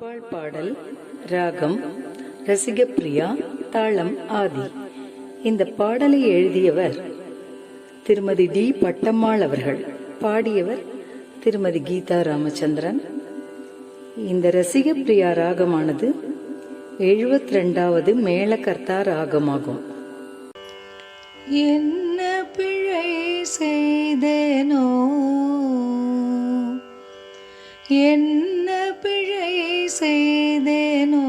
அப்பாள் பாடல் ராகம் ரசிகப்பிரியா தாளம் ஆதி. இந்த பாடலை எழுதியவர் திருமதி டி. பட்டம்மாள் அவர்கள். பாடியவர் திருமதி கீதா ராமச்சந்திரன். இந்த ரசிகப்பிரியா ராகமானது எழுபத்தி ரெண்டாவது மேளகர்த்தா ராகமாகும். என்ன பிழை செய்தேனோ? என்ன செய்தேனோ?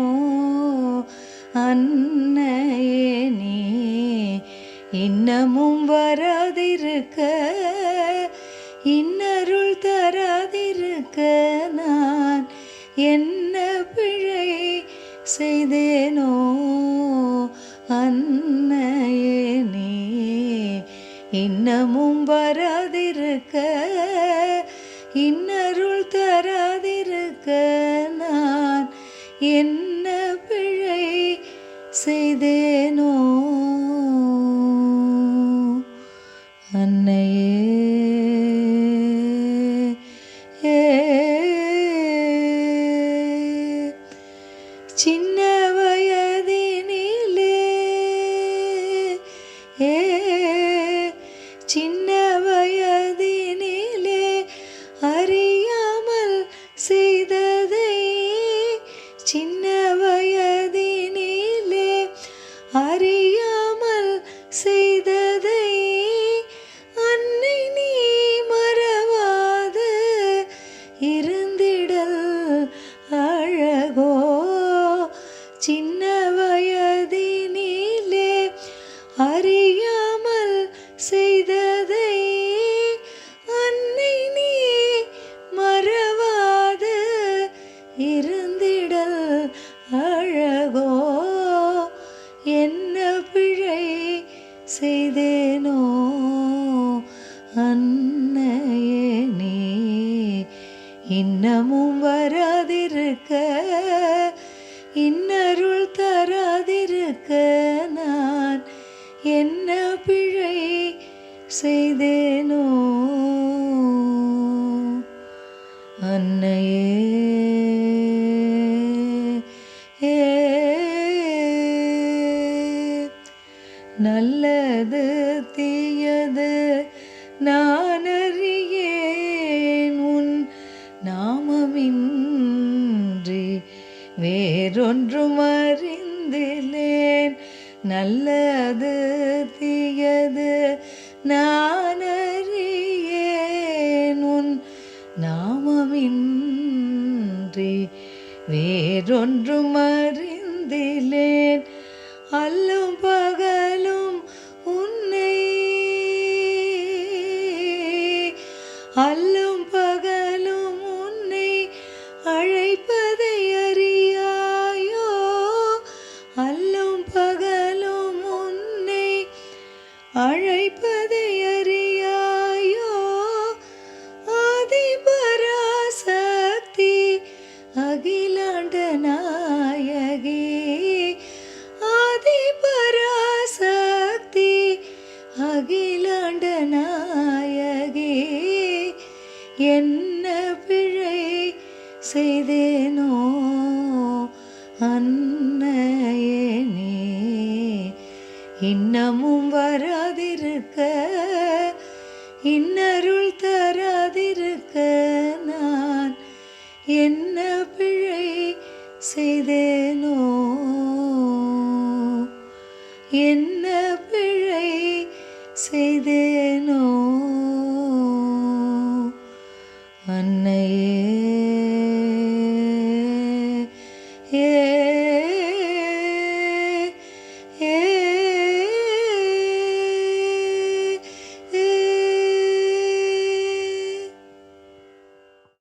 அன்னையே நீ இன்னமும் வராதிருக்க இன்னருள் தராதிருக்க நான் என்ன பிழை செய்தேனோ? அன்னையே நீ இன்னமும் வராதிருக்க இன்ன என்ன பிழை செய்தேனோ? அன்னையே சின்ன வயதினிலே ஏ சின்ன செய்தேனோ? அன்னையே நீ இன்னமும் வராதிருக்க இன்னருள் தராதிருக்க நான் என்ன பிழை செய்தேனோ? அன்னையே நல்லது தீயது நான் அறியேன் உன் நாமமின்றி வேறொன்றும் அறிந்திலேன். நல்லது தீயது நான் அறியேன் உன் நாமமின்றி வேறொன்றும் அறிந்திலேன். அல்ல அழைப்பதை அறியாயோ? ஆதிபராசக்தி அகிலாண்ட நாயகி. ஆதிபராசக்தி அகிலாண்ட நாயகி. என்ன பிழை செய்தேனோ? அன் இன்னமும் வராதிருக்க இன்னருள் தராதிருக்க நான் என்ன பிழை செய்தேனோ? என்ன பிழை செய்தேனோ? அன்னையே